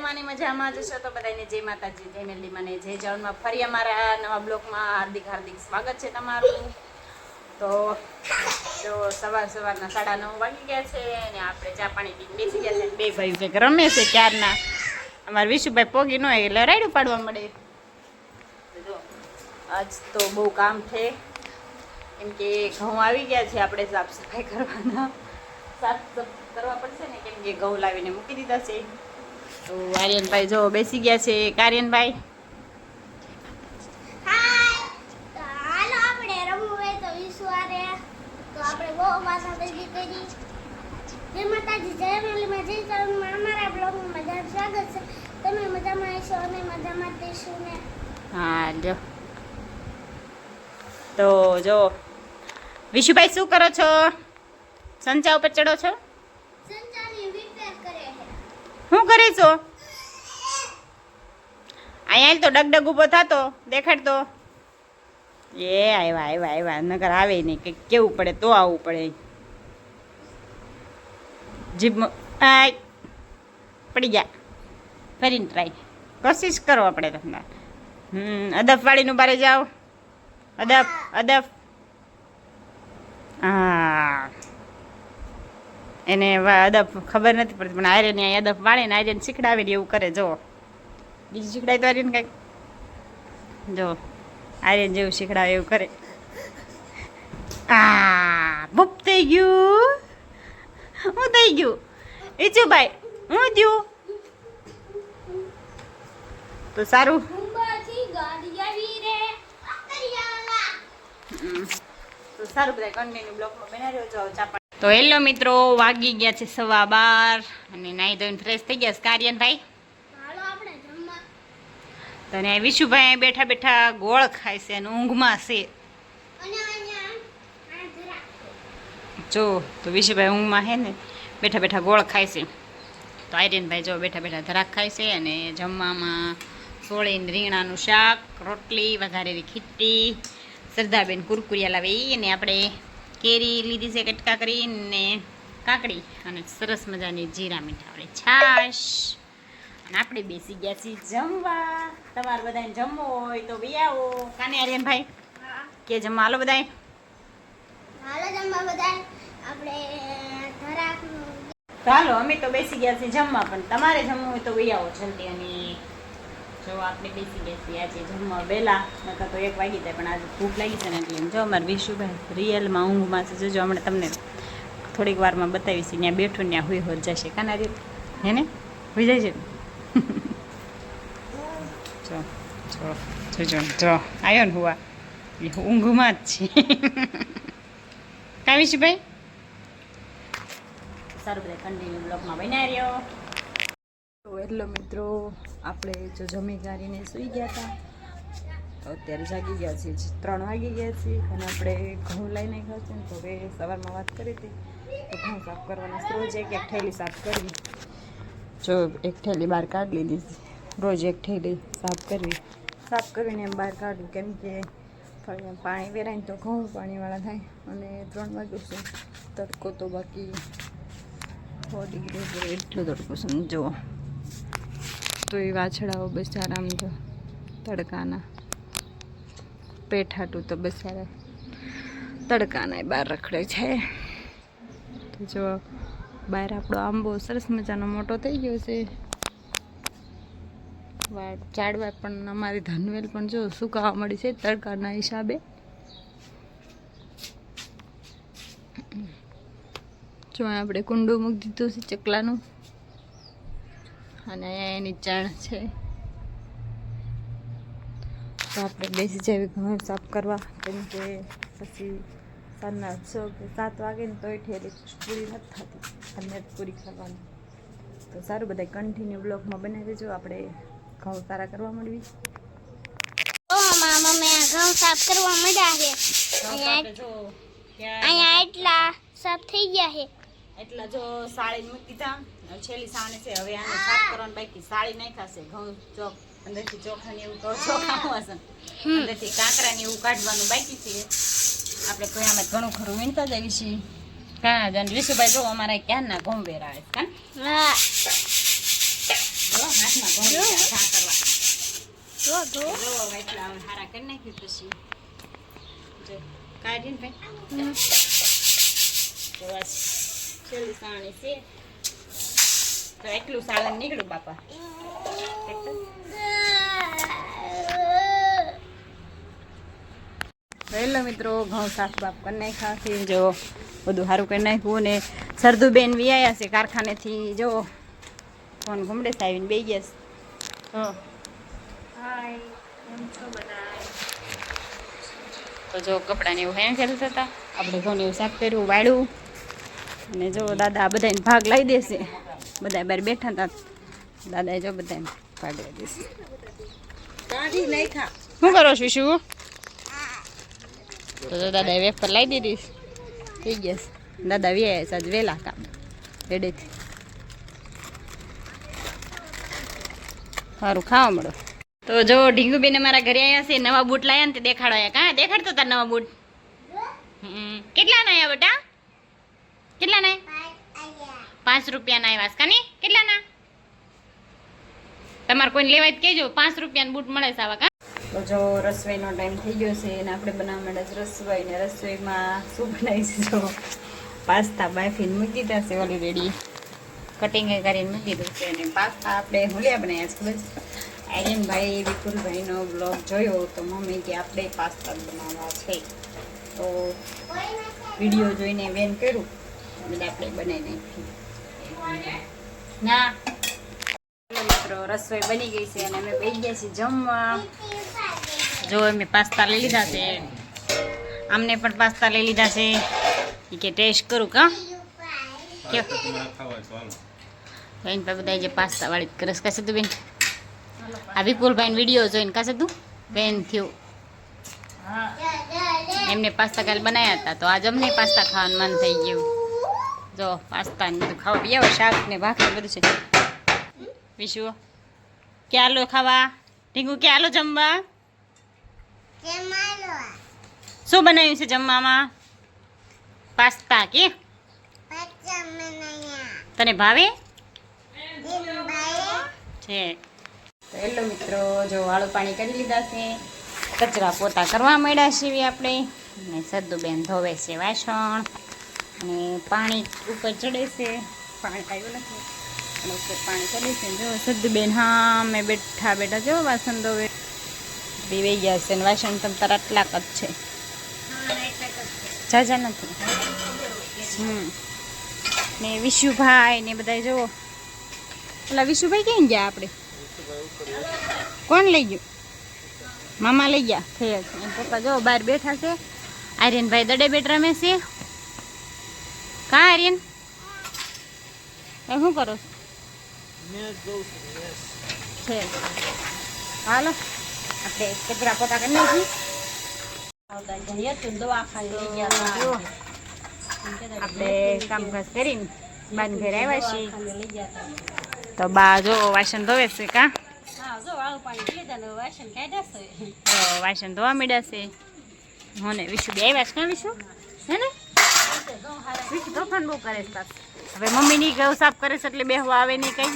મજામાં ને મજામાં તો બધાને જય માતાજી, જય મેલડી મને, જય જવનમાં ફરી અમારા નવા બ્લોકમાં હાર્દિક હાર્દિક સ્વાગત છે તમારું. તો જો સવાર સવારના સાડા નવ વાગી ગયા છે અને આપણે ચા પાણી પીને બેસી ગયા છે. બે ભાઈ કંઈક રમે છે ક્યારના? અમારા વિશુભાઈ પોગી ન હોય એટલે રાયડું પાડવા મળે. જો, આજ તો બહુ કામ છે. કેમ કે ઘઉં આવી ગયા છે, આપણે સાફ સફાઈ કરવાના. સાફ કરવા પડશે ને, કેમ કે ઘઉં લાવીને મૂકી દીધા છે. તો આર્યનભાઈ જો બેસી ગયા છે. કાર્યનભાઈ. હાય. હાલો આપણે રમવું હોય તો વિશ્વારે બહુ ભાષા ભેગી કરી. જય માતાજી જય મેલીમાં જય અમારા બ્લોગમાં મજા સ્વાગત છે. તમે મજામાં હશો અને મજામાં દેશું ને? હા જો. તો જો વિશુભાઈ શું કરો છો? સંચા ઉપર ચડો છો સંચારી રિપેર કરે છે શું કરીશું અહીંયા તો ડગડગ ઊભો થતો, દેખાડતો. એ આવ્યા આવ્યા આવ્યા નગર આવે નહીં કે કેવું પડે તો આવવું પડે. જીભ આય, પડી ગયા ફરીને ટ્રાય કોશિશ કરો આપણે તમને હમ અદફ વાળીનું બારે જાઓ. અદફ અદફ હા એને અદબ ખબર નથી પડતી પણ આર્યન અહીંયા અદબ વાળે ને આર્યન શીખડાવે ને એવું કરે જો. બીજું શીખડાય તો આર્યન કંઈક જો આર્યન જેવું શીખડાવે એવું કરે. આ બુપ થઈ ગયું. હું થઈ ગયું? ઈચુભાઈ હું થયું? તો સારું. તો સારું બધા કન્ટિન્યુ બ્લોકમાં બનાવી રહ્યો છો. ચા. તો હેલો મિત્રો વાગી ગયા છે સવા બાર અને નાઈ ધોઈને ફ્રેશ થઈ ગયા છે. કાર્યનભાઈ? તો ને વિશુભાઈ બેઠા બેઠા ગોળ ખાય છે અને ઊંઘમાં છે. જો તો વિશુભાઈ ઊંઘમાં છે ને બેઠા બેઠા ગોળ ખાય છે. તો આર્યનભાઈ જો બેઠા બેઠા ધરાક ખાય છે અને જમવામાં સોળીને રીંગણાનું શાક રોટલી વઘારેલી ખીચડી સરદારબેન કુરકુરિયા લાવી અને આપણે કેરી લીધી છે કટકા કરીને કાકડી અને સરસ મજાની જીરા મીઠાવાળી. છાશ. અને આપણે બેસી ગયા છીએ જમવા. તમારે બધાને જમવો હોય તો બી આવો. કાને આર્યનભાઈ? ભાઈ કે જમવા? હાલો બધાય. હાલો જમવા બધાય. આપણે હાલો અમે તો બેસી ગયા છીએ જમવા પણ તમારે જમવું હોય તો બી આવો જલ્દી અને જો આપણે બેસી બેસી આજે જમવા વહેલા, નકર તો એક વાગી જાય, પણ આજે ભૂખ લાગી છે ને એટલે જો અમારે વિશુભાઈ રિયલમાં ઊંઘમાં છે. જોજો, હમણાં તમને થોડીક વારમાં બતાવીશ, ત્યાં બેઠું ત્યાં હોય હોય જશે. કાના રે? હે ને? હોઈ જાય છે? જો જો, જોજો, જો. આવ્યો ને હુવા. એ ઊંઘમાં જ છે. કાં વિશુભાઈ? સારું, બધા કન્ટિન્યુ બ્લોગમાં બનાવી રહ્યો. એટલો મિત્રો, આપણે જો જમી કરીને સૂઈ ગયા હતા. તો અત્યારે જાગી ગયા છીએ. ત્રણ વાગી ગયા છીએ અને આપણે ઘઉં લઈને ગયા છે ને તો હવે સવારમાં વાત કરી હતી. તો ઘઉં સાફ કરવાના રોજ એક એક થેલી સાફ કરવી. જો એક થેલી બહાર કાઢી લીધી રોજ એક થેલી સાફ કરવી. સાફ કરીને એમ બહાર કાઢવું કેમ કે પાણી વેરાયને તો ઘઉં પાણીવાળા થાય અને ત્રણ વાગ્યું છે. તડકો તો બાકી સો ડિગ્રી એટલો તડકો સમજો તો એ વાછડાઓ બસારા આમ જો તડકાના. પેઠાટું તો બસારા તડકાના બહાર રખડે છે. તો જો બહાર આપણો આંબો સરસ મજાનો મોટો થઈ ગયો છે. વાડ ઝાડવા પણ અમારી ધનવેલ પણ જો સુકાવા મળી છે તડકાના હિસાબે. જો આપણે કુંડું મૂકી દીધું છે ચકલાનું. અને અહીંયા એની ચણ છે. તો આપણે બેસી જઈએ ઘર સાફ કરવા. કેમ કે પછી સાંજના છ કે સાત વાગે ને તોય ઠેલી પૂરી નથી થતી. અને પૂરી ખાવાની. તો સારું બધા કન્ટિન્યુ બ્લોગમાં બનાવી દેજો. આપણે ઘઉં સારા કરવા મળવી મમ્મી ઘઉં સાફ કરવા મળ્યા છે. અહીંયા અહીંયા એટલા સાફ થઈ ગયા છે. એટલા જો સાળી મૂકી દીધા છેલ્લી સાણે છે હવે આને સાફ કરવાનું બાકી. સાળી નાખાશે ઘઉં ચોક અંદરથી ચોખા ને એવું તો ચોખા અંદરથી કાંકરા ને એવું કાઢવાનું બાકી છે. આપણે ઘણામાં ઘણું ખરું વીણતા જ આવી છીએ. કાં જાણ વિશુભાઈ જો અમારે ક્યાં ના ઘઉં વેરાવે છે કાં? જો હાથમાં ઘઉં કરવા. જો જો. જો એટલા હારા કરી નાખ્યું પછી. જો કાઢીને ભાઈ. તો આ છેલ્લી સાણી છે. તો એટલું સાલન નીકળ્યું બાપા. હેલો મિત્રો ઘઉં સાફ બાફ કરી નાખ્યાથી જો બધું સારું કરી નાખ્યું ને સરદુબેન વી આવ્યા છે કારખાનેથી. જો ફોન ઘૂમડે આવીને બે ગયા છે. હા. હાય કેમ છો બધા? તો જો કપડાને એવું હેણ ખેલતા હતા આપણે ઘઉં એવું સાફ કર્યું વાળ્યું. અને જો દાદા બધાને ભાગ લઈ દેશે. બધા બાર બેઠા હતા દાદાએ જો બધાને પાડવા દઈશ શું કરો છો શું તો જો દાદાએ વેફર લાવી દીધી. છે. થઈ ગયા દાદા વ્યાયા છે આજ વહેલા કામ. રેડેથી. સારું ખાવા મળો. તો જો ઢીંગુબેન અમારા ઘરે આવ્યા છે નવા બૂટ લાયા ને તે દેખાડવાયા કાં દેખાડતો તાર નવા બૂટ? હમ. કેટલા ના આવ્યા બેટા? કેટલા ના પાંચ રૂપિયાના આવ્યા કાની? કેટલાના? તમારે કોઈને લેવાય તો કહેજો, પાંચ રૂપિયાના બૂટ મળે છે આવા તો જો રસોઈનો ટાઈમ થઈ ગયો છે અને આપણે બનાવવા માંડે છે રસોઈ ને રસોઈમાં શું બનાવી જો? પાસ્તા બાફીને મૂકી દીધા છે ઓલરેડી કટિંગ કરીને મૂકી દીધું છે અને પાસ્તા આપણે હોલિયા બનાવ્યા છે, ખબર આર્યનભાઈ, વિપુલભાઈનો બ્લોગ જોયો તો મમ્મી કે આપણે પાસ્તા બનાવવા છે. તો વીડિયો જોઈને બેન કર્યું એટલે આપણે બનાવી નાખ્યું. ના. ચાલો મિત્રો, રસોઈ બની ગઈ છે અને અમે બેસી ગયા છીએ જમવા. જો અમે પાસ્તા લઈ લીધા છે. આમને પણ પાસ્તા લઈ લીધા છે. ઈ કે ટેસ્ટ કરું કા? કે બેન પર બધા જે પાસ્તા વાળી કરસ કાશે તું બેન? આ વિપુલભાઈ વીડિયો જોઈને કાશે તું બેન થયું. એમને પાસ્તા કાલે બનાવ્યા હતા, તો આજ અમને પાસ્તા ખાવાનું મન થઈ ગયું. જો પાસ્તા ને બધું ખાવા. બી શાક ને ભાખરી બધું છે. વિશુ, ક્યાં લો ખાવા? ઢીંગુ ક્યાં લો જમવા? શું બનાવ્યું છે જમવામાં? પાસ્તા કે? તને ભાવે? છે. તો હેલો મિત્રો, જો વાળું પાણી કરી લીધા છે. કચરા પોતા કરવા મળ્યા છીએ આપણે. ને સદ્દુબેન ધોવે છે વાસણ. અને પાણી ઉપર ચડે છે. પાણી આવ્યું નથી. પાણી ચડે છે. જો સદ્દુબેન હા, મેં બેઠા બેઠા જો વાસણ ધોવે? પીવાઈ ગયા છે અને વાસણ તમ તાર જ છે. જાજા નથી. હમ. ને વિશુભાઈ ને બધા જુઓ. પેલા વિશુભાઈ ક્યાં ગયા આપણે કોણ લઈ ગયું? મામા લઈ ગયા. થયા છે. પપ્પા જો બહાર બેઠા છે. આર્યનભાઈ દડે બેટ રમે છે. કા આર્યન? શું કરો છે? હાલો. આપણે કચરા પોતા કરી નાખી જો, આપણે કામકાજ કરીને બાન ઘરે આવ્યા છીએ. તો બા જો વાસણ ધોવે છે કા? તો વાસણ ધોવા માંડ્યા છે. હું ને વિશુ બે આવ્યા છે કાં વિશુ? હે ને? તોફાન બહુ કરે છે. હવે મમ્મીની ઘઉં સાફ કરે છે એટલે બેહવા આવે નહીં કઈ.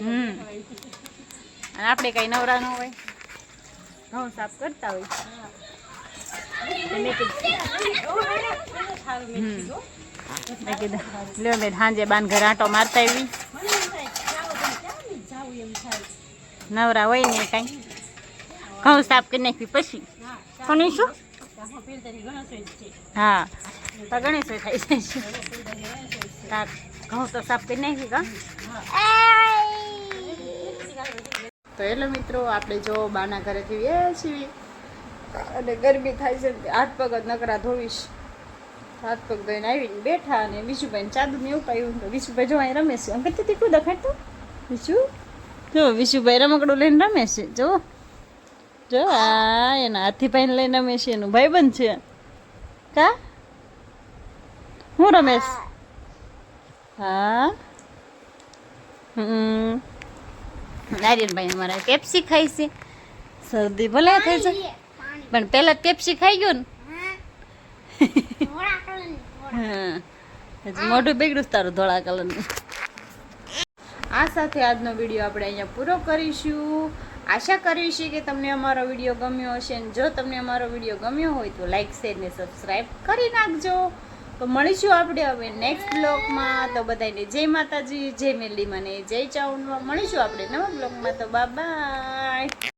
હમ. અને આપણે કઈ નવરા ન હોય. ઘઉં સાફ કરતા હોય. મેં કીધું. હમ. મેં કીધું લ્યો મેં સાંજે બાન ઘર આંટો મારતા આવી. નવરા હોય ને કાંઈ. ઘઉં સાફ કરી નાખવી પછી. કોની શું હા. તો ગણેશ થાય છે. તાર ઘઉં તો સાફ કરી નાખી કા તો એટલે મિત્રો, આપણે જો બાના ઘરેથી વ્યા છીએ. અને ગરમી થાય છે હાથ પગ જ નકરા ધોવીશ. હાથ પગ ધોઈને આવીને બેઠા અને વિશુભાઈને ચાદુ ને એવું પાયું તો વિશુભાઈ જો અહીં રમે છે. અંકલ તીખું દેખાડતું વિશુ? જો વિશુભાઈ રમકડું લઈને રમે છે. જો. જો, આ એના હાથી ભાઈને લઈને રમે છે. એનું ભાઈબંધ છે. કા? હું રમેશ? હા? હમ. નારિયેલભાઈ અમારા પેપ્સી ખાઈ છે. શરદી ભલે થઈ છે પણ પહેલાં પેપ્સી ખાઈ ગયો ને? હા. હજી મોઢું બગડ્યું તારું ધોળા કલરનું આ સાથે આજનો વીડિયો આપણે અહીંયા પૂરો કરીશું. આશા કરીએ છીએ કે તમને અમારો વીડિયો ગમ્યો હશે. અને જો તમને અમારો વીડિયો ગમ્યો હોય તો લાઈક શેર ને સબસ્ક્રાઈબ કરી નાખજો. તો મળીશું આપણે હવે નેક્સ્ટ બ્લોગમાં તો બધાને જય માતાજી, જય મેલી મને, જય ચાઉનમાં. મળીશું આપણે નવા બ્લોગમાં તો બાય